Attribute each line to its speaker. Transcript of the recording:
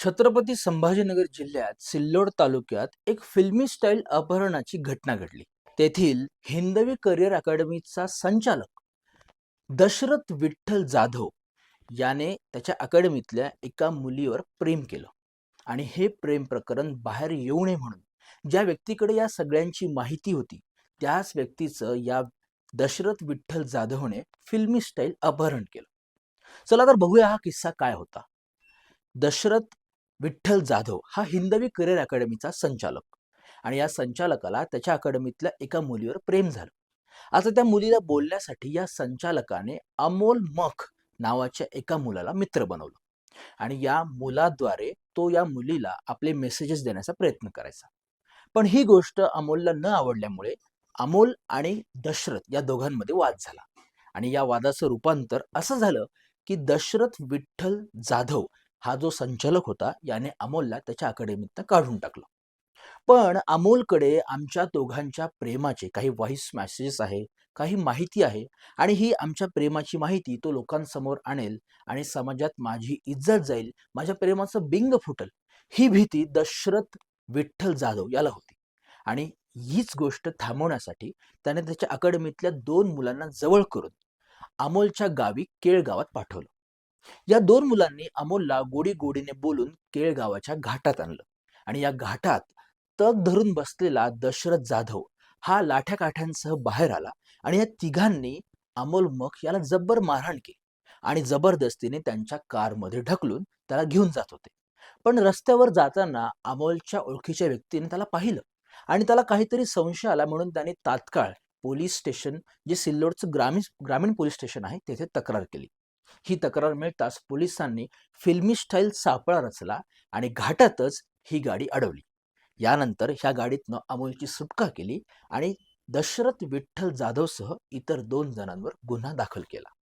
Speaker 1: छत्रपती संभाजीनगर जिल्ह्यात सिल्लोड तालुक्यात एक फिल्मी स्टाईल अपहरणाची घटना घडली. तेथील हिंदवी करिअर अकॅडमीचा संचालक दशरथ विठ्ठल जाधव याने त्याच्या अकॅडमीतल्या एका मुलीवर प्रेम केलं. आणि हे प्रेम प्रकरण बाहेर येऊ नये म्हणून ज्या व्यक्तीकडे या सगळ्यांची माहिती होती त्याच व्यक्तीचं या दशरथ विठ्ठल जाधवने फिल्मी स्टाईल अपहरण केलं. चला तर बघूया हा किस्सा काय होता. दशरथ विठ्ठल जाधव हा हिंदवी करिअर अकॅडमीचा संचालक. आणि या संचालकाला त्याच्या अकॅडमीतल्या एका मुलीवर प्रेम झालं. आता त्या मुलीला बोलण्यासाठी या संचालकाने अमोल मख नावाच्या एका मुलाला मित्र बनवलं. आणि या मुलाद्वारे तो या मुलीला आपले मेसेजेस देण्याचा प्रयत्न करायचा. पण ही गोष्ट अमोलला न आवडल्यामुळे अमोल आणि दशरथ या दोघांमध्ये वाद झाला. आणि या वादाचं रूपांतर असं झालं की दशरथ विठ्ठल जाधव हा जो संचालक होता याने अमोलला त्याच्या अकॅडमीतनं काढून टाकलं. पण अमोलकडे आमच्या दोघांच्या प्रेमाचे काही व्हॉइस मॅसेजेस आहे काही माहिती आहे आणि ही आमच्या प्रेमाची माहिती तो लोकांसमोर आणेल आणि समाजात माझी इज्जत जाईल माझ्या प्रेमाचं बिंग फुटल ही भीती दशरथ विठ्ठल जाधव याला होती. आणि हीच गोष्ट थांबवण्यासाठी त्याने त्याच्या अकॅडमीतल्या दोन मुलांना जवळ करून अमोलच्या गावी केळगावात पाठवलं. या दोन मुलांनी अमोलला गोडी गोडीने बोलून केळगावाच्या घाटात आणलं. आणि या घाटात तग धरून बसलेला दशरथ जाधव हा लाठ्या काठ्यांसह बाहेर आला आणि या तिघांनी अमोल मख याला जब्बर मारहाण केली आणि जबरदस्तीने त्यांच्या कारमध्ये ढकलून त्याला घेऊन जात होते. पण रस्त्यावर जाताना अमोलच्या ओळखीच्या व्यक्तीने त्याला पाहिलं आणि त्याला काहीतरी संशय आला म्हणून त्याने तात्काळ पोलीस स्टेशन जे सिल्लोडचं ग्रामीण ग्रामीण पोलीस स्टेशन आहे तेथे तक्रार केली. ही तक्रार मिळताच पोलिसांनी फिल्मी स्टाईल सापळा रचला आणि घाटातच ही गाडी अडवली. यानंतर ह्या गाडीतनं अमोलची सुटका केली आणि दशरथ विठ्ठल जाधवसह इतर दोन जणांवर गुन्हा दाखल केला.